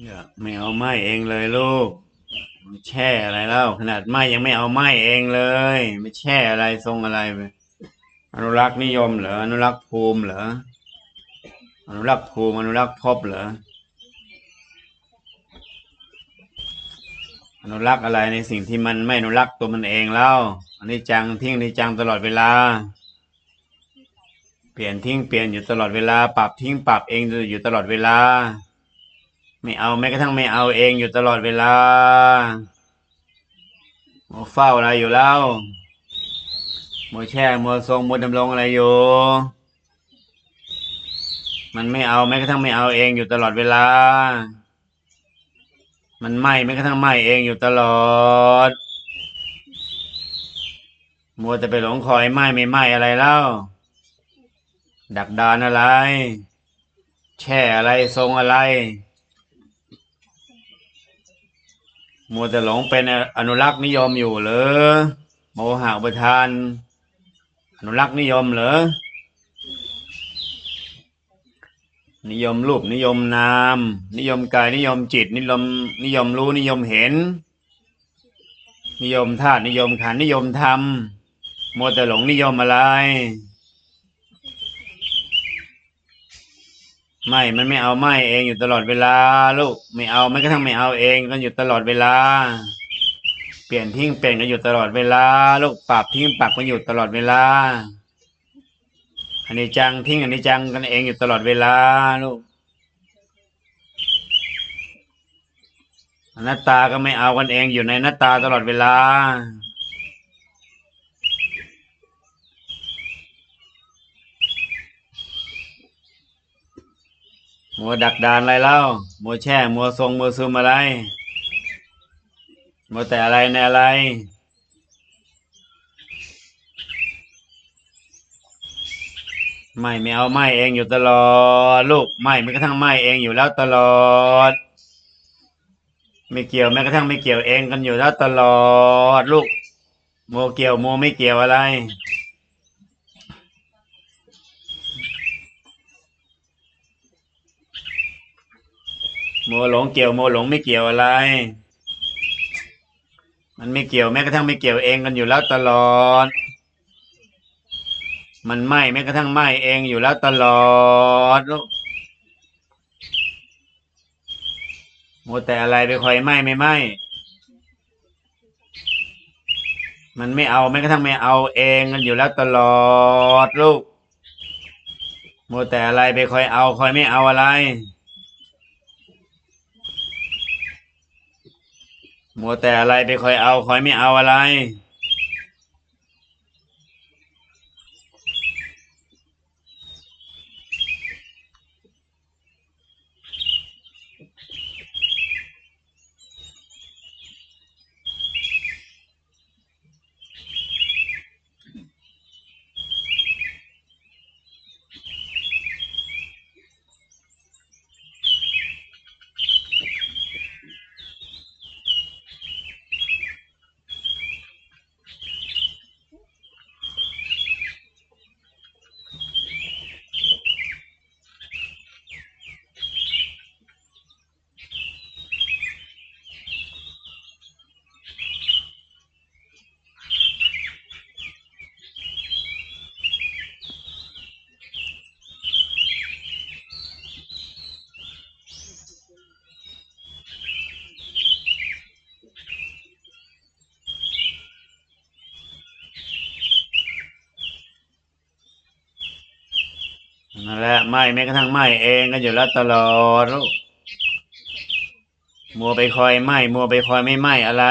เนี่ยไม่เอาไม้เองเลยลูกแช่อะไรแล้วขนาดไม้ยังไม่เอาไม้เองเลย ไม่แช่อะไรทรงอะไรไปอนุรักษ์นิยมเหรออนุรักษ์ภูมิเหรออนุรักษ์ภูมิอนุรักษ์ภพเหรออนุรักษ์อะไรในสิ่งที่มันไม่อนุรักษ์ตัวมันเองแล้วอันนี้จังทิ้งอันนี้จังตลอดเวลา เปลี่ยนทิ้งเปลี่ยนอยู่ตลอดเวลา ปรับทิ้งปรับเองอยู่ตลอดเวลา ไม่เอาแม้กระทั่งไม่เอาเองอยู่ตลอดเวลาโมวเฝ้าอะไรอยู่แล้วโมวแช่โมวทรงโมวดำรงอะไรอยู่ มันไม่เอาแม้กระทั่งไม่เอาเองอยู่ตลอดเวลา มันไหม่แม้กระทั่งไหม่เองอยู่ตลอดมัวแต่ไปหลงคอยไหม่ไม่ไหม่อะไรแล้วดักดานอะไร แช่อะไรทรงอะไร มัวแต่หลงเป็นอนุรักษ์นิยมอยู่หรือโมหะอุปทาน อนุรักษ์นิยมเหรอนิยมรูปนิยมนาม นิยมกายนิยมจิต นิยมนิยมรู้นิยมเห็น นิยมธาตุนิยมขันนิยมธรรมมัวแต่หลงนิยมอะไร ไม่มันไม่เอาไม่เองอยู่ตลอดเวลา ลูก ไม่เอาไม่กระทั่งไม่เอาเองก็อยู่ตลอดเวลา เปลี่ยนทิ้งเปลี่ยนกันอยู่ตลอดเวลา ลูกปรับทิ้งปรับกันอยู่ตลอดเวลาอันนี้จังทิ้งอันนี้จังกันเองอยู่ตลอดเวลาลูกอนัตตาก็ไม่เอากันเองอยู่ในอนัตตาตลอดเวลา มัวดักดานอะไรเล่ามัวแช่มัวทรงมัวซึมอะไรมัวแต่อะไรในอะไร ไม่ไม่เอาไม่เองอยู่ตลอด ลูกไม่แม้กระทั่งไม่เองอยู่แล้วตลอด ไม่เกี่ยวแม้กระทั่งไม่เกี่ยวเองกันอยู่แล้วตลอด ลูกโมเกี่ยวโมไม่เกี่ยวอะไร โมหลงเกี่ยวโมหลงไม่เกี่ยวอะไร มันไม่เกี่ยวแม้กระทั่งไม่เกี่ยวเองกันอยู่แล้วตลอด มันไหม้แม้กระทั่งไหม้เองอยู่แล้วตลอดลูกโมแต่อะไรไปคอยไหม้ไม่ไหม้มันไม่เอาแม้กระทั่งไม่เอาเองกันอยู่แล้วตลอดลูกโมแต่อะไรไปคอยเอาคอยไม่เอาอะไร มัวแต่อะไรไปคอยเอาคอยไม่เอาอะไร นั่นแหละไหม้แม้กระทั่งไหม้เองก็อยู่แล้วตลอดลูกมัวไปคอยไหม้มัวไปคอยไม่ไหม้อะไร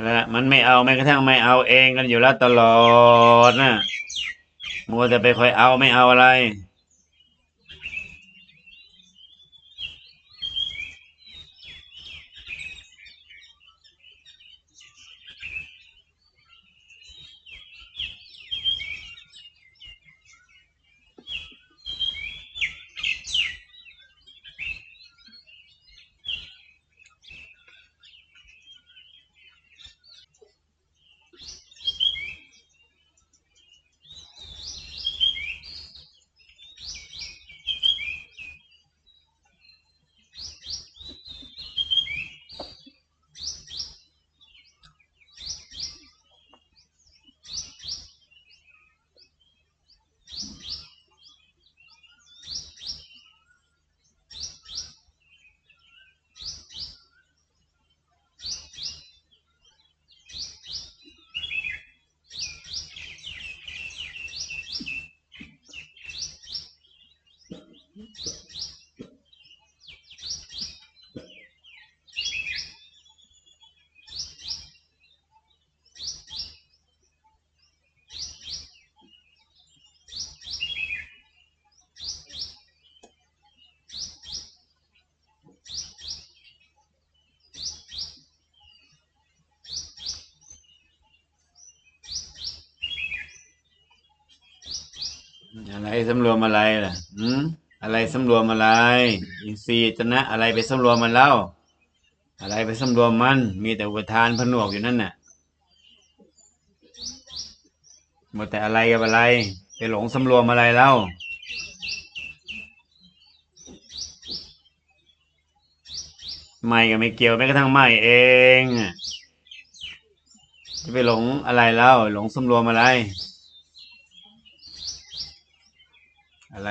แหละมันไม่เอาแม้กระทั่งไม่เอาเองกันอยู่แล้วตลอดนะมัวแต่ไปคอยเอาไม่เอาอะไร อะไรสำรวมอะไรล่ะหืมอะไรสำรวมอะไร อินทรีย์จนะ อะไรไปสำรวมมันเล่า อะไรไปสำรวมมัน มีแต่อุปทานผนวกอยู่นั่นน่ะหมดแต่อะไรกับอะไร ไปหลงสำรวมอะไรเล่าไม่ก็ไม่เกี่ยวแม้กระทั่งไม่เองอะจะไปหลงอะไรเล่าหลงสำรวมอะไร อะไ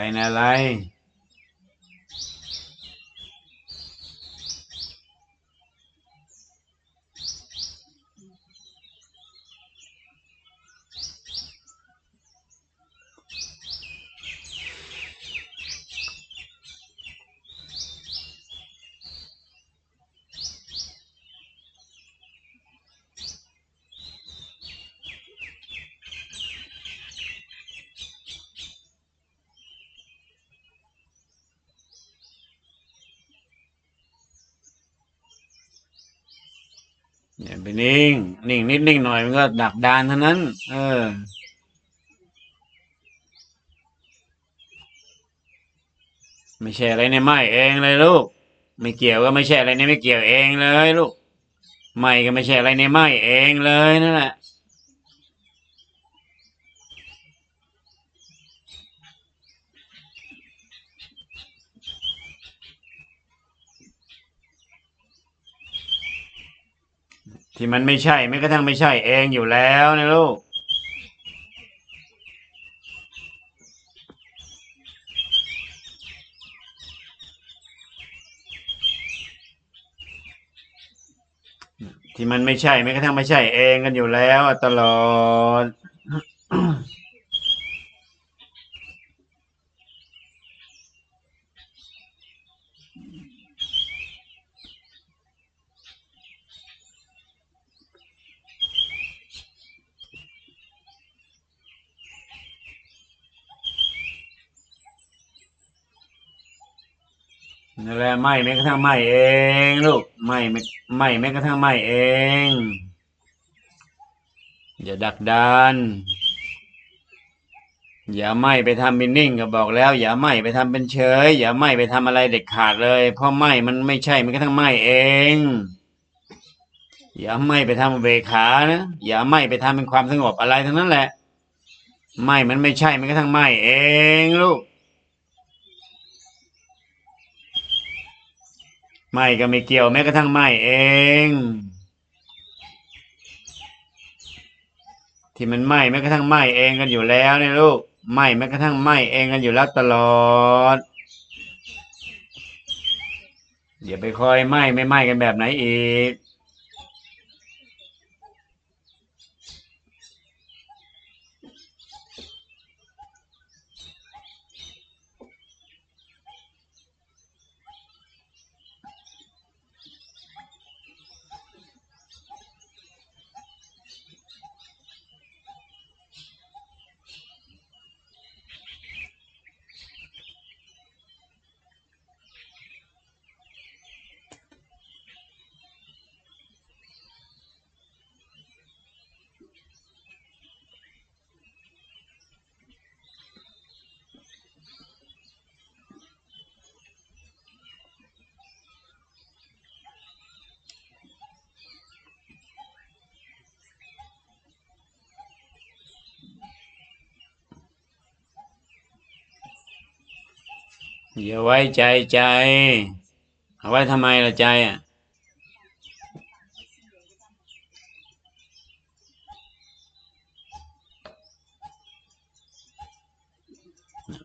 อย่าไปนิ่ง นิ่งนิดนิ่งหน่อยมันก็ดักดานเท่านั้น เออ ไม่ใช่อะไรในไม่เองเลยลูก ไม่เกี่ยวก็ไม่ใช่อะไรในไม่เกี่ยวเองเลยลูกไม่ก็ไม่ใช่อะไรในไม่เองเลยนั่นแหละ ที่มันไม่ใช่ไม่กระทั่งไม่ใช่เองอยู่แล้วนะลูก ที่มันไม่ใช่ไม่กระทั่งไม่ใช่เองกันอยู่แล้วตลอด นั่นแหละไม่แม้กระทั่งไม่เองลูกไม่ไม่ไม่แม้กระทั่งไม่เอง อย่าดักดานอย่าไม่ไปทำเป็นนิ่งก็บอกแล้ว อย่าไม่ไปทำเป็นเฉย อย่าไม่ไปทำอะไรเด็ดขาดเลย เพราะไม่มันไม่ใช่แม้กระทั่งไม่เอง อย่าไม่ไปทำอุเบขานะอย่าไม่ไปทำเป็นความสงบอะไรทั้งนั้นแหละไม่มันไม่ใช่แม้กระทั่งไม่เองลูก ไม่ก็ไม่เกี่ยวแม้กระทั่งไม่เอง ที่มันไหม้แม้กระทั่งไหม้เองกันอยู่แล้วเนี่ยลูกไหม้แม้กระทั่งไหม้เองกันอยู่แล้วตลอดอย่าไปคอยไหม้ไม่ไหม้กันแบบไหนอีก อย่าไว้ใจใจ เอาไว้ทำไมล่ะใจอะ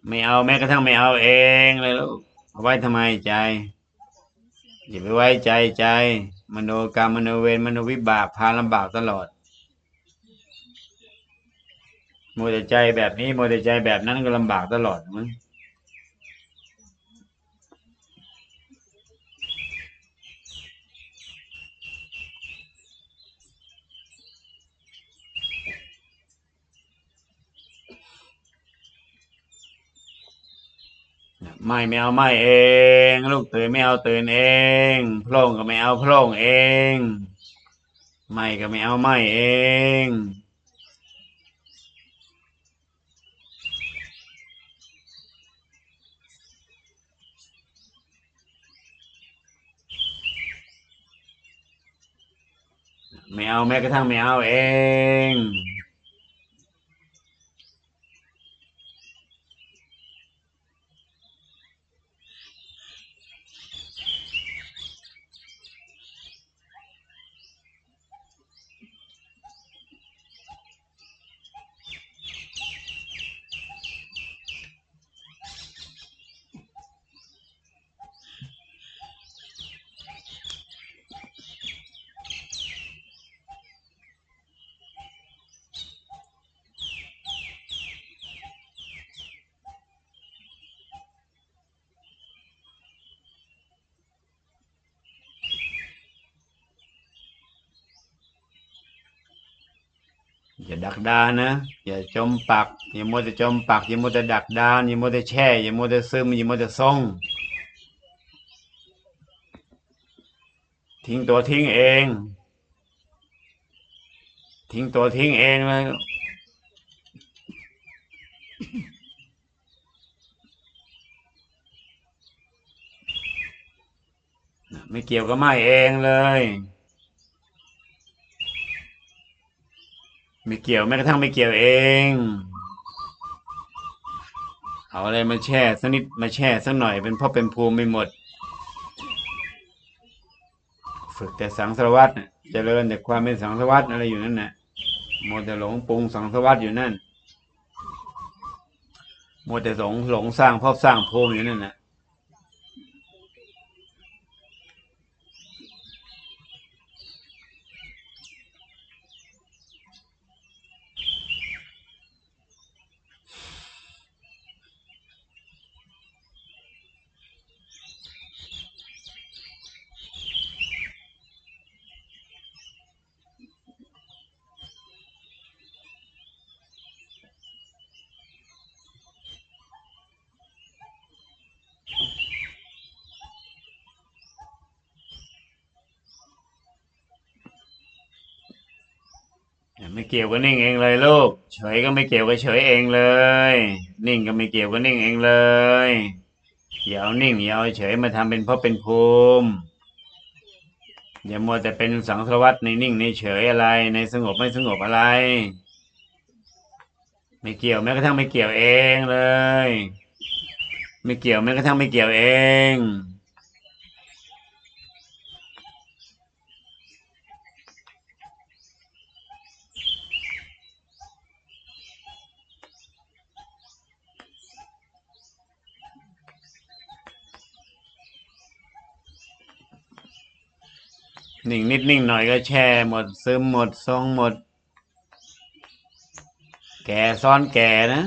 ไม่เอาแม้กระทั่งไม่เอาเองเลยลูกเอาไว้ทำไมใจอย่าไปไว้ใจใจ มโนกรรมมโนเวรมโนวิบากพาลำบากตลอดโมแต่ใจแบบนี้โมแต่ใจแบบนั้นก็ลำบากตลอดมั้ง ไม่ไม่เอาไม่เอง ลูกตื่นไม่เอาตื่นเองโพร่งก็ไม่เอาโพร่งเอง ไม่ก็ไม่เอาไม่เองไม่เอาแม้กระทั่งไม่เอาเอง อย่าดักดานนะ อย่าจมปัก อย่ามัวแต่จมปัก อย่ามัวแต่ดักดาน อย่ามัวแต่แช่ อย่ามัวแต่ซึม อย่ามัวแต่ซ่องทิ้งตัวทิ้งเอง ทิ้งตัวทิ้งเองเลยไม่เกี่ยวกับไม่เองเลย ไม่เกี่ยวแม้กระทั่งไม่เกี่ยวเองเอาอะไรมาแช่สักนิดมาแช่สักหน่อยเป็นพ่อเป็นภูมิไม่หมด ฝึกแต่สังสารวัตรเจริญแต่ความเป็นสังสารวัตรอะไรอยู่นั่นน่ะโมแต่หลงปรุงสังสารวัตรอยู่นั่นโมแต่หลงหลงสร้างภพสร้างภูมิอยู่นั่นน่ะ ไม่เกี่ยวกับนิ่งเองเลยลูก เฉยก็ไม่เกี่ยวกับเฉยเองเลย นิ่งก็ไม่เกี่ยวกับนิ่งเองเลยอย่าเอานิ่งอย่าเอาเฉยมาทำเป็นเพราะเป็นภูมิอย่ามัวแต่เป็นสังสารวัตรในนิ่งในเฉยอะไร ในสงบไม่สงบอะไร ไม่เกี่ยวแม้กระทั่งไม่เกี่ยวเองเลย ไม่เกี่ยวแม้กระทั่งไม่เกี่ยวเอง นิ่งนิดนิ่งหน่อยก็แช่หมดซึมหมดทรงหมด แก่ซ้อนแก่นะ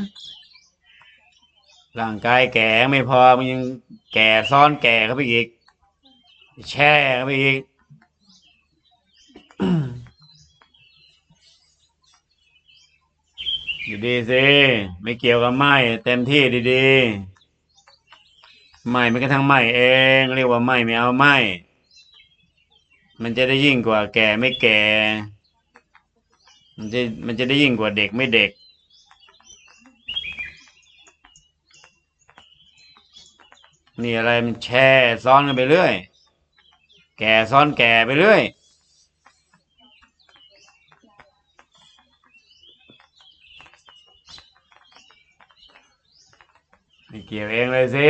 ร่างกายแก่ไม่พอมันยังแก่ซ้อนแก่เข้าไปอีก แช่เข้าไปอีกดีๆสิไม่เกี่ยวกับไหมเต็มที่ดีๆไหมไม่กระทั่งไหมเอง เรียกว่าไหมไม่เอาไหม มันจะได้ยิ่งกว่าแก่ไม่แก่ มันจะมันจะได้ยิ่งกว่าเด็กไม่เด็ก นี่อะไรมันแช่ซ้อนกันไปเรื่อย แก่ซ้อนแก่ไปเรื่อยไม่เกี่ยวเองเลยสิ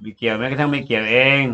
ไม่เกี่ยวแม้กระทั่งไม่เกี่ยวเอง